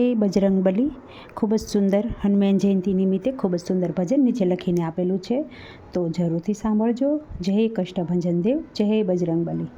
એ બજરંગબલી ખૂબ જ સુંદર હનુમાન જયંતિ નિમિત્તે ખૂબ જ સુંદર ભજન નીચે લખીને આપેલું છે. તો જરૂરથી સાંભળજો. જય કષ્ટભંજન દેવ, જય બજરંગબલી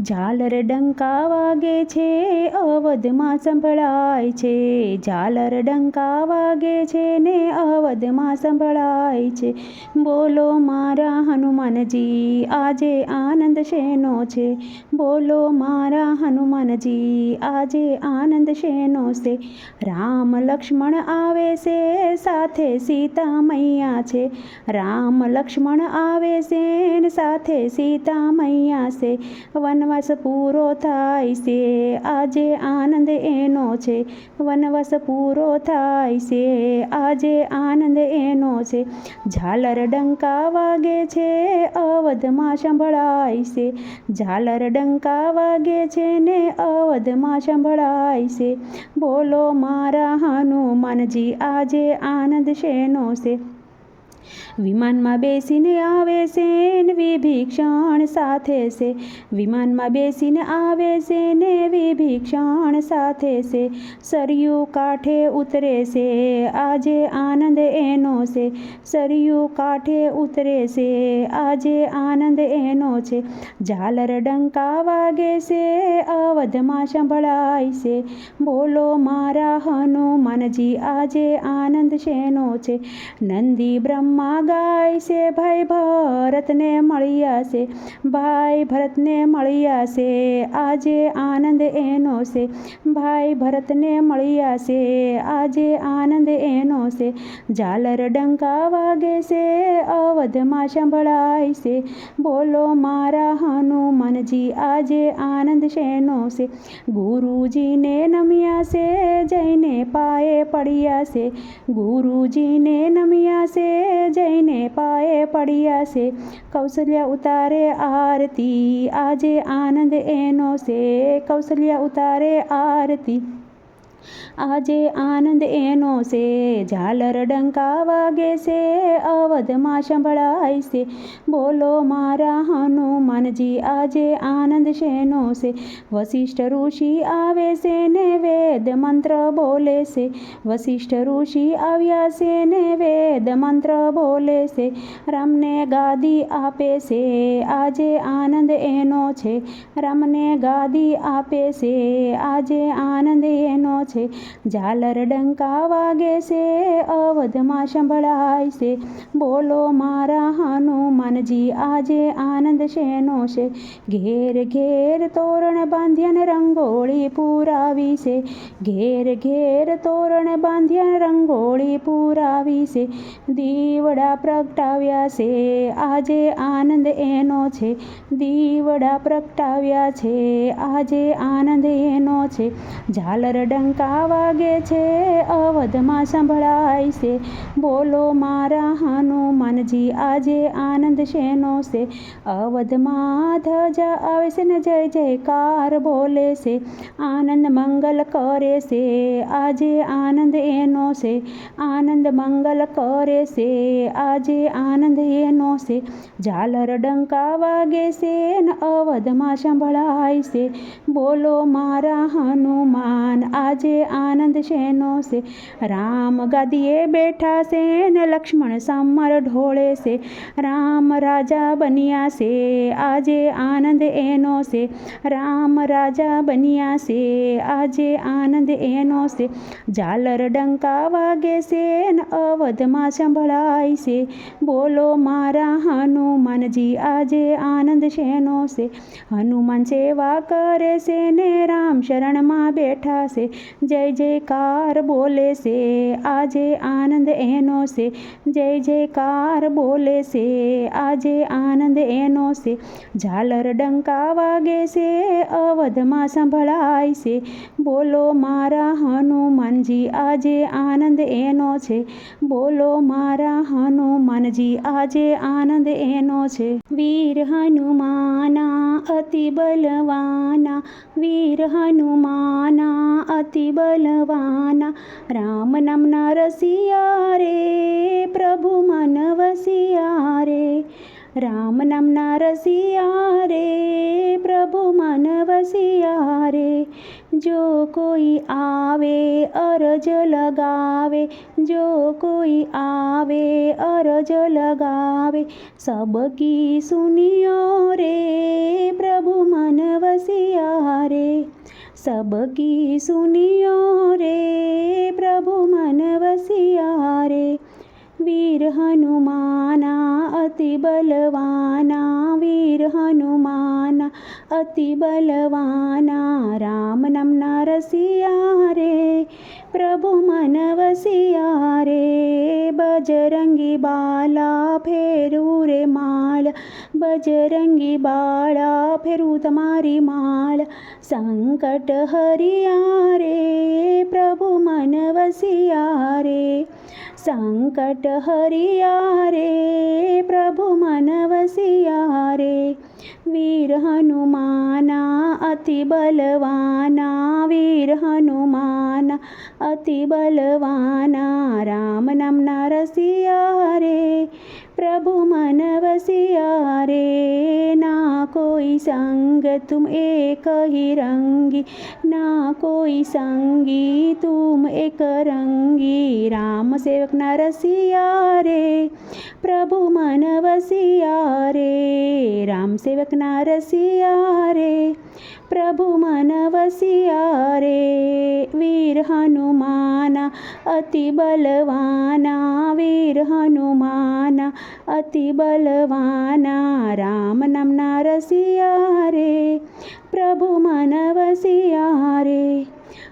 ઝાલર ડંકા વાગે છે અવધમાં સંભળાય છે. ઝાલર ડંકા વાગે છે ને અવધમાં સંભળાય છે. બોલો મારા હનુમાનજી, આજે આનંદ શેનો છે? બોલો મારા હનુમાનજી, આજે આનંદ શેનો છે? રામ લક્ષ્મણ આવે છે, સાથે સીતા મૈયા છે. રામ લક્ષ્મણ આવે છે ને સાથે સીતા મૈયા છે વનવાસ પૂરો થાય છે. આજે આનંદ એનો છે. વનવાસ પૂરો થાય છે. આજે આનંદ એનો છે. ઝાલર ડંકા વાગે છે. અવધમાં સંભળાય છે. ઝાલર ડંકા વાગે છે ને અવધમાં સંભળાય છે. બોલો મારા હનુમાનજી, આજે આનંદ શેનો છે? વિમાનમાં બેસીને આવે છે ને વિભીક્ષણ સાથે છે. વિમાનમાં બેસીને આવે છે ને વિભીક્ષણ સાથે છે. સરયુ કાંઠે ઉતરે છે. આજે આનંદ એનો છે. સરયુ કાંઠે ઉતરે છે. આજે આનંદ એનો છે. ઝાલર ડંકા વાગે છે. અવધમાં સંભળાય છે. બોલો મારા હનુમાનજી, આજે આનંદ શેનો છે? નંદી બ્રહ્મા ગાય છે ભાઈ ભરતને મળ્યા છે ભાઈ ભરતને મળ્યા છે આજે આનંદ એનો છે ભાઈ ભરતને મળ્યા છે આજે આનંદ એનો છે ઝાલર ડંકા વાગે છે અવધમાં સંભળાય છે બોલો મારા હનુમાનજી, આજે આનંદ શેનો છે ગુરુજીને નમ્યા છે જઈને પાયે પડ્યા છે ગુરુજીને નમ્યા છે જઈને પાયે પડ્યા છે. કૌશલ્યા ઉતારે આરતી. આજે આનંદ એનો છે. કૌશલ્યા ઉતારે આરતી. આજે આનંદ એનો છે. ઝાલર ડંકા વાગે છે. અવધમાં સંભળાય છે. બોલો મારા હનુમાનજી, આજે આનંદ શેનો છે? વશિષ્ઠ ઋષિ આવે છે ને વેદ મંત્ર બોલે છે. વશિષ્ઠ ઋષિ આવ્યા છે ને વેદ મંત્ર બોલે છે. રામને ગાદી આપે છે. આજે આનંદ એનો છે. રામને ગાદી આપે છે. આજે આનંદ એનો છે. ઝાલર ડંકા વાગે છે, અવધમાં સંભળાય છે. બોલો મારા હનુમાનજી, આજે આનંદ શેનો છે? ઘેર ઘેર તોરણ બાંધ્યન રંગોળી પૂરાવી છે. ઘેર ઘેર તોરણ બાંધ્યન રંગોળી પૂરાવી છે. દીવડા પ્રગટાવ્યા છે, આજે આનંદ એનો છે. દીવડા પ્રગટાવ્યા છે, આજે આનંદ એનો છે. ઝાલર ડંકા વાગે છે? અવધમાં સંભળાય છે. બોલો મારા હનુમાનજી, આજે આનંદ શેનો છે? અવધમાં ધજા આવે છે ને જય જયકાર બોલે છે. આનંદ મંગલ કરે છે. આજે આનંદ એનો છે. આનંદ મંગલ કરે છે. આજે આનંદ એનો છે. ઝાલર ડંકા વાગે છે ને અવધમાં સંભળાય છે. બોલો મારા હનુમાન, આજે આનંદ શેનો છે રામ ગાદીએ બેઠા છે ને લક્ષ્મણ સમર ઢોળે છે રામ રાજા બન્યા છે આજે આનંદ એનો છે રામ રાજા બન્યા છે આજે આનંદ એનો છે ઝાલર ડંકા વાગે છે ને અવધમાં સંભળાય છે બોલો મારા હનુમાનજી આજે આનંદ શેનો છે હનુમાન સેવા કરે છે ને રામ શરણમાં બેઠા છે જય જયકાર બોલે છે આજે આનંદ એનો છે જય જયકાર બોલે છે આજે આનંદ એનો છે ઝાલર ડંકા વાગે છે અવધમાં સંભળાય છે બોલો મારા હનુમાનજી, આજે આનંદ એનો છે. બોલો મારા હનુમાનજી, આજે આનંદ એનો છે. વીર હનુમાના અતિ બલવાના, વીર હનુમાના અતિ બલવાના રામ નામના રસિયા રે પ્રભુ મન વસિયા રે રામ નામના રસિયા રે પ્રભુ મન વસિયા રે જો કોઈ આવે અરજ લગાવે જો કોઈ આવે અરજ લગાવે સબકી સુનિયો રે પ્રભુ મન વસિયા રે સુનિયો રે પ્રભુ મન વસિયા રે વીર હનુમાના અતિ બલવાના વીર હનુમાના અતિ બલવાના રામ નામના રસિયા રે પ્રભુ મન વસિયા રે બજરંગી બાલા ફેરું રે માળ બજરંગી બાળા ફેરું તમારી માળ સંકટ હરિયા રે પ્રભુ મન વસિયા રે સંકટ હરિયા રે પ્રભુ મન વસિયા રે વીર હનુમાના અતિ બલવાના વીર હનુમાના અતિ બલવાના રામ નામના રસિયા રે પ્રભુ મન વસિયા રે ના કોઈ સંગ તુમ એક રંગી, ના કોઈ સંગી તુમ એક રંગી. રામ સેવકના રસિયા રે પ્રભુ મન વસિયા રે રામ સેવકના રસિયા રે પ્રભુ મન વસિયા રે વીર હનુમાના અતિ બલવાના, વીર હનુમાના અતિ બલવાના, રામ નામના રસિયા રે પ્રભુ મન વસિયા રે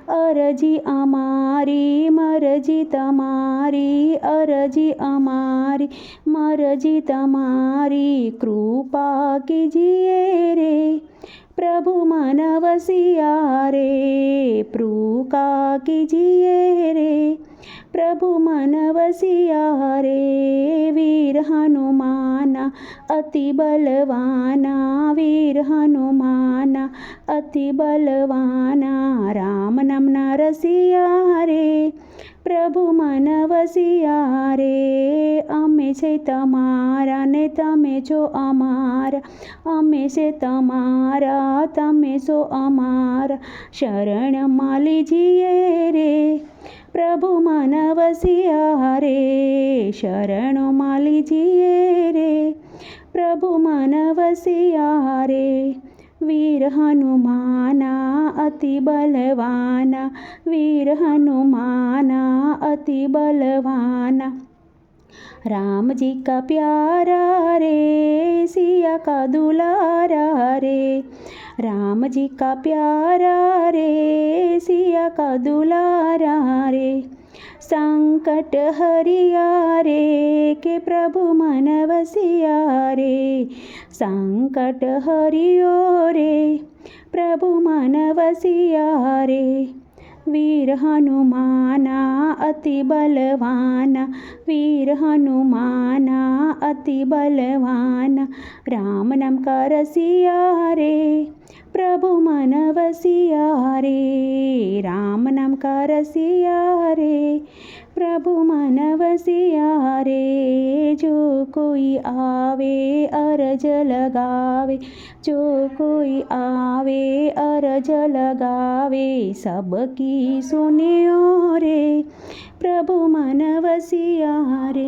અરજી અમારી, મરજી તમારી, અરજી અમારી, મરજી તમારી, કૃપા કીજીએ રે, પ્રભુ મન વસિયા રે, કૃપા કીજીએ રે, પ્રભુ મન વસિયા રે, વીર હનુમાના, અતિ બલવાના, વીર હનુમાના. અતિ બલવાના રામ નામના રસિયા રે પ્રભુ મન વસિયા રે અમે છે તમારા ને તમે છો અમારા અમે છે તમારા તમે છો અમારા શરણમાં લીજીએ રે પ્રભુ મન વસિયા રે શરણોમાં લીજીએ રે પ્રભુ મન વસિયા રે વીર હનુમાના અતિ બલવાના વીર હનુમાના અતિ બલવાના. राम जी का प्यारा रे सिया का दुलारा रे राम जी का प्यारा रे सिया का दुलारा रे संकट हरिया रे के प्रभु मन रे संकट हरियो रे प्रभु मन रे वीर हनुमाना અતિ બલવાના વીર હનુમાના અતિ બલવાના રામ નામ કરસિયા રે પ્રભુ મન વસિયા રે રામ નામ કરસિયા રે પ્રભુ મન વસિયા રે જો કોઈ આવે અરજ લગાવે જો કોઈ આવે અરજ લગાવે સબકી સુનિયો રે પ્રભુ મન વસિયા રે